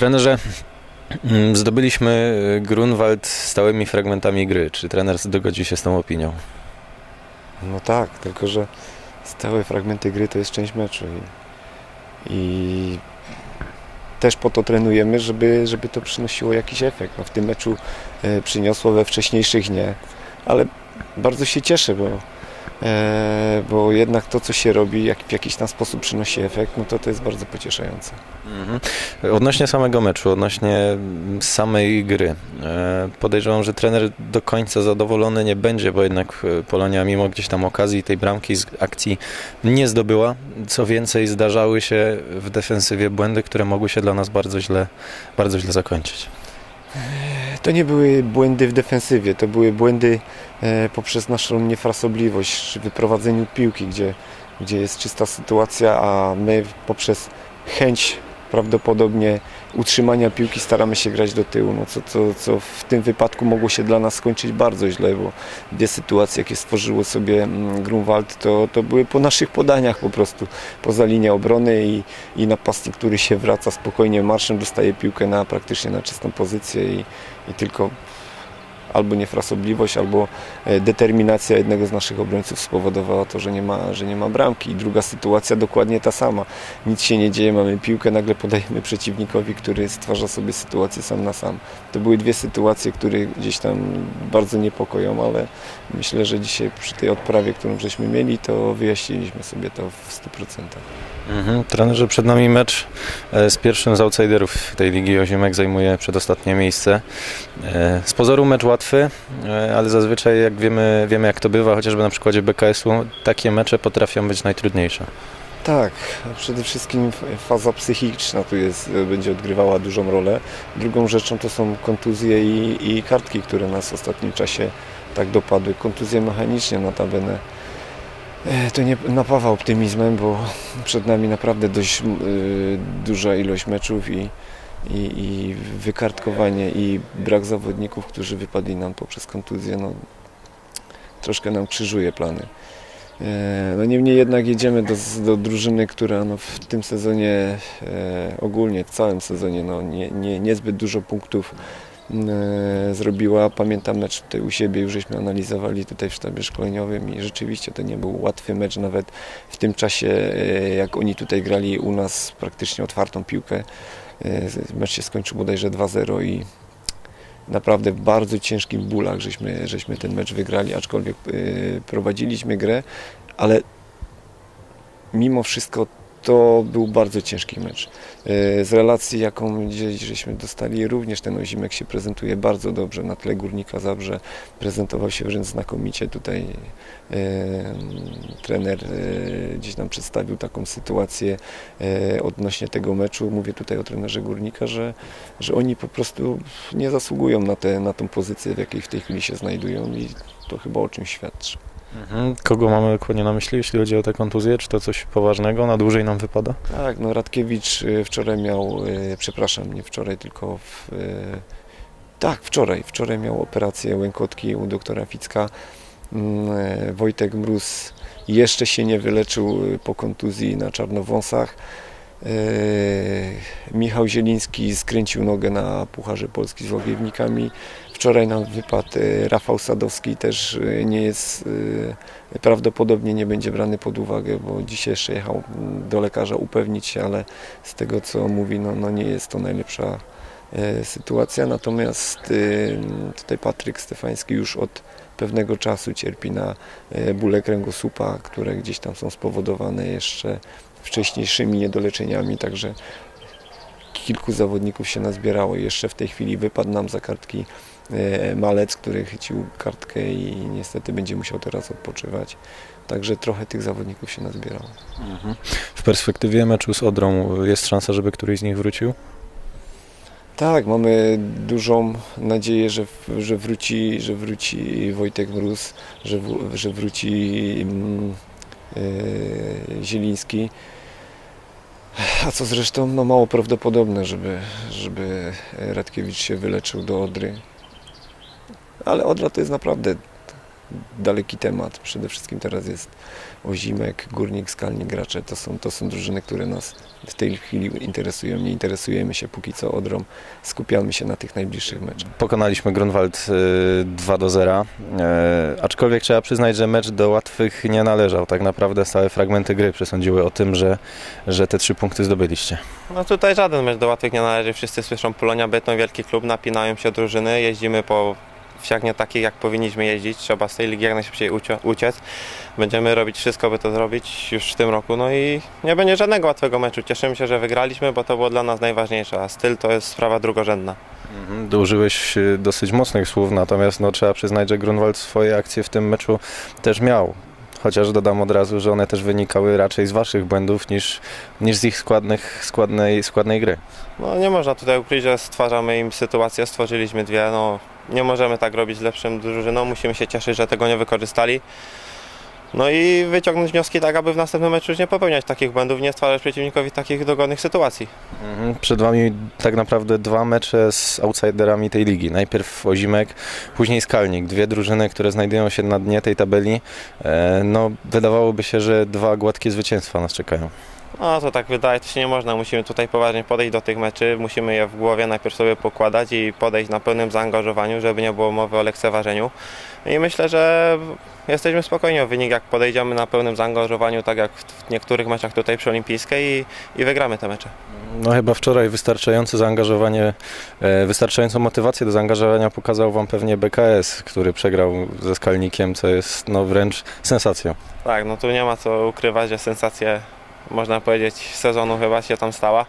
Trenerze, mm, zdobyliśmy Grunwald stałymi fragmentami gry. Czy trener dogodzi się z tą opinią? No tak, tylko że stałe fragmenty gry to jest część meczu i, i też po to trenujemy, żeby, żeby to przynosiło jakiś efekt. No, w tym meczu e, przyniosło, we wcześniejszych nie, ale bardzo się cieszę, bo, bo jednak to, co się robi, jak w jakiś tam sposób przynosi efekt, no to to jest bardzo pocieszające. Mhm. Odnośnie samego meczu, odnośnie samej gry, e, podejrzewam, że trener do końca zadowolony nie będzie, bo jednak e, Polonia mimo gdzieś tam okazji tej bramki z akcji nie zdobyła. Co więcej, zdarzały się w defensywie błędy, które mogły się dla nas bardzo źle, bardzo źle zakończyć. To nie były błędy w defensywie, to były błędy e, poprzez naszą niefrasobliwość przy wyprowadzeniu piłki, gdzie, gdzie jest czysta sytuacja, a my poprzez chęć prawdopodobnie utrzymania piłki staramy się grać do tyłu, no co, co, co w tym wypadku mogło się dla nas skończyć bardzo źle, bo dwie sytuacje, jakie stworzyło sobie mm, Grunwald, to, to były po naszych podaniach po prostu, poza linią obrony i, i napastnik, który się wraca spokojnie marszem, dostaje piłkę na praktycznie na czystą pozycję i, i tylko albo niefrasobliwość, albo e, determinacja jednego z naszych obrońców spowodowała to, że nie ma, że nie ma bramki. I druga sytuacja dokładnie ta sama. Nic się nie dzieje, mamy piłkę, nagle podajemy przeciwnikowi, który stwarza sobie sytuację sam na sam. To były dwie sytuacje, które gdzieś tam bardzo niepokoją, ale myślę, że dzisiaj przy tej odprawie, którą żeśmy mieli, to wyjaśniliśmy sobie to w 100%. Mhm. Trenerze, przed nami mecz e, z pierwszym z outsiderów tej ligi. Oziemek zajmuje przedostatnie miejsce. E, Z pozoru mecz łatwy, e, ale zazwyczaj jak wiemy, wiemy jak to bywa, chociażby na przykładzie BKS-u, takie mecze potrafią być najtrudniejsze. Tak, przede wszystkim faza psychiczna tu jest, będzie odgrywała dużą rolę. Drugą rzeczą to są kontuzje i, i kartki, które nas w ostatnim czasie tak dopadły. Kontuzje mechanicznie notabene. E, To nie napawa optymizmem, bo przed nami naprawdę dość duża ilość meczów i, i, i wykartkowanie i brak zawodników, którzy wypadli nam poprzez kontuzję, no, troszkę nam krzyżuje plany. E, No niemniej jednak jedziemy do, do drużyny, która no w tym sezonie, e, ogólnie w całym sezonie, no nie, nie, niezbyt dużo punktów e, zrobiła. Pamiętam mecz tutaj u siebie, już żeśmy analizowali tutaj w sztabie szkoleniowym i rzeczywiście to nie był łatwy mecz, nawet w tym czasie, jak oni tutaj grali u nas praktycznie otwartą piłkę. E, Mecz się skończył bodajże 2-0 i naprawdę w bardzo ciężkim bólach żeśmy, żeśmy ten mecz wygrali, aczkolwiek y, prowadziliśmy grę, ale mimo wszystko to był bardzo ciężki mecz. Y, z relacji, jaką gdzieś żeśmy dostali, również ten Ozimek się prezentuje bardzo dobrze na tle Górnika Zabrze. Prezentował się wręcz znakomicie. Tutaj y, trener y, gdzieś nam przedstawił taką sytuację y, odnośnie tego meczu. Mówię tutaj o trenerze Górnika, że, że oni po prostu nie zasługują na, tę na tą pozycję, w jakiej w tej chwili się znajdują i to chyba o czymś świadczy. Mhm. Kogo mamy dokładnie na myśli, jeśli chodzi o te kontuzje? Czy to coś poważnego? Na dłużej nam wypada? Tak, no Radkiewicz y, wczoraj miał, y, przepraszam, nie wczoraj, tylko w, y, tak, wczoraj, wczoraj miał operację łękotki u doktora Ficka. Mm, Wojtek Mróz jeszcze się nie wyleczył po kontuzji na czarnowąsach. Michał Zieliński skręcił nogę na Pucharze Polski z Łowiewnikami. Wczoraj nam wypadł e, Rafał Sadowski, też e, nie jest, e, prawdopodobnie nie będzie brany pod uwagę, bo dzisiaj jeszcze jechał mm, do lekarza upewnić się, ale z tego co mówi, no, no nie jest to najlepsza sytuacja. Natomiast tutaj Patryk Stefański już od pewnego czasu cierpi na bóle kręgosłupa, które gdzieś tam są spowodowane jeszcze wcześniejszymi niedoleczeniami, także kilku zawodników się nazbierało. Jeszcze w tej chwili wypadł nam za kartki Malec, który chycił kartkę i niestety będzie musiał teraz odpoczywać. Także trochę tych zawodników się nazbierało. W perspektywie meczu z Odrą jest szansa, żeby któryś z nich wrócił? Tak, mamy dużą nadzieję, że, że, wróci, że wróci Wojtek Mróz, że, w- że wróci mm, e, Zieliński. A co zresztą no, mało prawdopodobne, żeby, żeby Radkiewicz się wyleczył do Odry. Ale Odra to jest naprawdę daleki temat. Przede wszystkim teraz jest Ozimek, Górnik, Skalnik, Gracze. To są, to są drużyny, które nas w tej chwili interesują. Nie interesujemy się póki co Odrą. Skupiamy się na tych najbliższych meczach. Pokonaliśmy Grunwald y, 2 do 0, e, aczkolwiek trzeba przyznać, że mecz do łatwych nie należał. Tak naprawdę stałe fragmenty gry przesądziły o tym, że, że te trzy punkty zdobyliście. No tutaj żaden mecz do łatwych nie należy. Wszyscy słyszą Polonia Bytom, wielki klub, napinają się drużyny, jeździmy po wsiach nie takich jak powinniśmy jeździć. Trzeba z tej ligi jak najszybciej ucie- uciec. Będziemy robić wszystko, by to zrobić już w tym roku. No i nie będzie żadnego łatwego meczu. Cieszymy się, że wygraliśmy, bo to było dla nas najważniejsze, a styl to jest sprawa drugorzędna. Mhm, Użyłeś y, dosyć mocnych słów, natomiast no, trzeba przyznać, że Grunwald swoje akcje w tym meczu też miał. Chociaż dodam od razu, że one też wynikały raczej z waszych błędów niż, niż z ich składnych, składnej, składnej gry. No nie można tutaj ukryć, że stwarzamy im sytuację, stworzyliśmy dwie, no nie możemy tak robić lepszym drużyną, musimy się cieszyć, że tego nie wykorzystali. No i wyciągnąć wnioski tak, aby w następnym meczu już nie popełniać takich błędów, nie stwarzać przeciwnikowi takich dogodnych sytuacji. Mhm, Przed wami tak naprawdę dwa mecze z outsiderami tej ligi. Najpierw Ozimek, później Skalnik. Dwie drużyny, które znajdują się na dnie tej tabeli. E, No, wydawałoby się, że dwa gładkie zwycięstwa nas czekają. No to tak wydaje to się nie można, musimy tutaj poważnie podejść do tych meczy, musimy je w głowie najpierw sobie pokładać i podejść na pełnym zaangażowaniu, żeby nie było mowy o lekceważeniu. I myślę, że jesteśmy spokojni o wynik, jak podejdziemy na pełnym zaangażowaniu, tak jak w niektórych meczach tutaj przy Olimpijskiej i, i wygramy te mecze. No chyba wczoraj wystarczające zaangażowanie, e, wystarczającą motywację do zaangażowania pokazał wam pewnie BKS, który przegrał ze Skalnikiem, co jest no wręcz sensacją. Tak, no tu nie ma co ukrywać, że sensację, można powiedzieć, sezonu chyba się tam stała.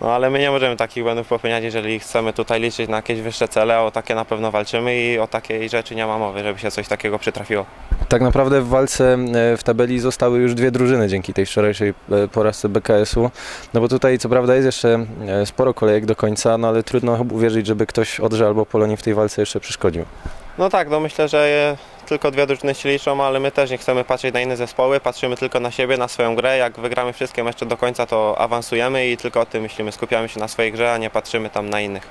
No ale my nie możemy takich błędów popełniać, jeżeli chcemy tutaj liczyć na jakieś wyższe cele, o takie na pewno walczymy i o takiej rzeczy nie ma mowy, żeby się coś takiego przytrafiło. Tak naprawdę w walce e, w tabeli zostały już dwie drużyny dzięki tej wczorajszej e, porażce BKS-u. No bo tutaj co prawda jest jeszcze e, sporo kolejek do końca, no ale trudno uwierzyć, żeby ktoś Odrze albo Polonii w tej walce jeszcze przeszkodził. No tak, no myślę, że tylko dwie drużyny się liczą, ale my też nie chcemy patrzeć na inne zespoły, patrzymy tylko na siebie, na swoją grę. Jak wygramy wszystkie mecze do końca, to awansujemy i tylko o tym myślimy. Skupiamy się na swojej grze, a nie patrzymy tam na innych.